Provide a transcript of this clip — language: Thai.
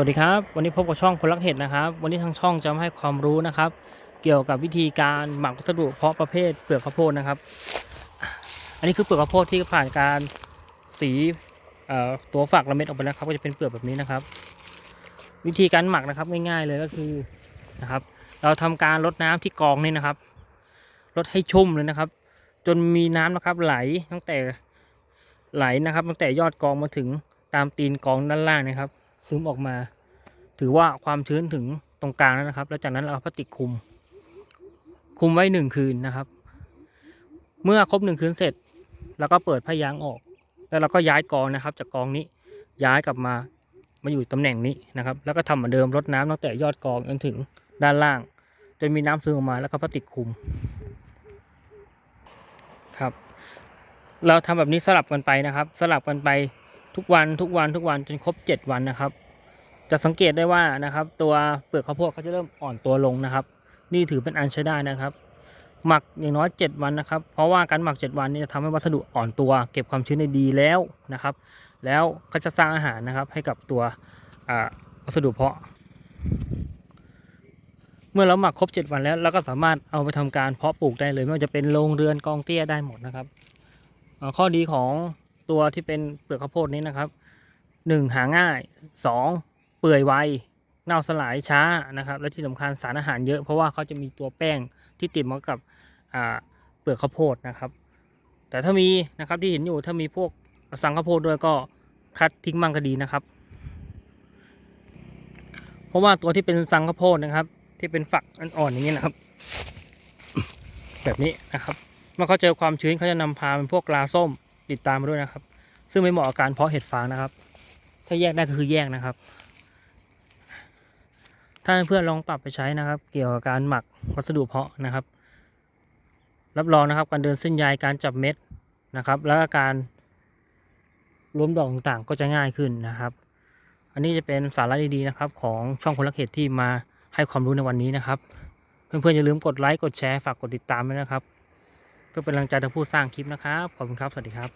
วัสดีครับ วันนี้พบกับช่องคนรักเห็ดนะครับ วันนี้ทางช่องจะมาให้ความรู้นะครับ เกี่ยวกับวิธีการหมักวัสดุเพาะประเภทเปลือกข้าวโพดนะครับ อันนี้คือเปลือกข้าวโพดที่ผ่านการสีตัวฝักละเม็ดออกไปแล้วครับ ก็จะเป็นเปลือกแบบนี้นะครับ วิธีการหมักนะครับง่ายๆเลยก็คือนะครับ เราทำการลดน้ำที่กองนี่นะครับลดให้ชุ่มเลยนะครับ จนมีน้ำนะครับไหลตั้งแต่ไหลนะครับ ตั้งแต่ยอดกองมาถึงตามตีนกองด้านล่างนะครับ ซึมออกมา ถือว่าความชื้นถึงตรงกลางแล้วนะครับ แล้วจากนั้นเราเอาพลาสติกคุม คุมไว้หนึ่งคืนนะครับ เมื่อครบหนึ่งคืนเสร็จแล้วก็เปิดผ้ายางออก แล้วเราก็ย้ายกองนะครับ จากกองนี้ย้ายกลับมามาอยู่ตำแหน่งนี้นะครับ แล้วก็ทำเหมือนเดิมรดน้ำตั้งแต่ยอดกองจนถึงด้านล่าง จนมีน้ำซึมออกมาแล้วก็พลาสติกคุมครับ เราทำแบบนี้สลับกันไปนะครับ สลับกันไป ทุกวันทุกวันทุกวันจนครบ 7 วันนะครับ จะสังเกตได้ว่านะครับ ตัวเปลือกข้าวโพดเขาจะเริ่มอ่อนตัวลงนะครับ นี่ถือเป็นอันใช้ได้นะครับ หมักอย่างน้อย 7 วันนะครับ เพราะว่าการหมัก 7 วันนี้จะทำให้วัสดุอ่อนตัว เก็บความชื้นได้ดีแล้วนะครับ แล้วก็จะสร้างอาหารนะครับให้กับตัววัสดุเพาะ เมื่อเราหมักครบ 7 วันแล้วเราก็สามารถเอาไปทำการเพาะปลูกได้เลย ไม่ว่าจะเป็นโรงเรือนกองเตี้ยได้หมดนะครับข้อดีของ ตัวที่เป็นเปลือกข้าวโพดนี้นะครับหนึ่งหาง่ายสองเปื่อยไวเน่าสลายช้านะครับ และที่สำคัญสารอาหารเยอะเพราะว่าเขาจะมีตัวแป้งที่ติดมากับเปลือกข้าวโพดนะครับ แต่ถ้ามีนะครับที่เห็นอยู่ถ้ามีพวกสังข้าวโพดด้วยก็คัดทิ้งมั่งก็ดีนะครับ เพราะว่าตัวที่เป็นสังข้าวโพดนะครับ ที่เป็นฝักอ่อนๆอย่างนี้นะครับ แบบนี้นะครับเมื่อเขาเจอความชื้นเขาจะนำพาเป็นพวกลาส้ม ติดตามมาด้วยนะครับ ซึ่งไม่เหมาะกับการเพาะเห็ดฟางนะครับ ถ้าแยกได้ก็คือแยกนะครับ ถ้าเพื่อนๆลองปรับไปใช้นะครับ เกี่ยวกับการหมักวัสดุเพาะนะครับ รับรองนะครับ การเดินเส้นใยการจับเม็ดนะครับ แล้วการรวมดอกต่างๆก็จะง่ายขึ้นนะครับ อันนี้จะเป็นสาระดีๆนะครับ ของช่องคนรักเห็ดที่มาให้ความรู้ในวันนี้นะครับ เพื่อนๆอย่าลืมกดไลค์กดแชร์ฝากกดติดตามด้วยนะครับ เพื่อเป็นกำลังใจทางผู้สร้างคลิปนะครับ ขอบคุณครับ สวัสดีครับ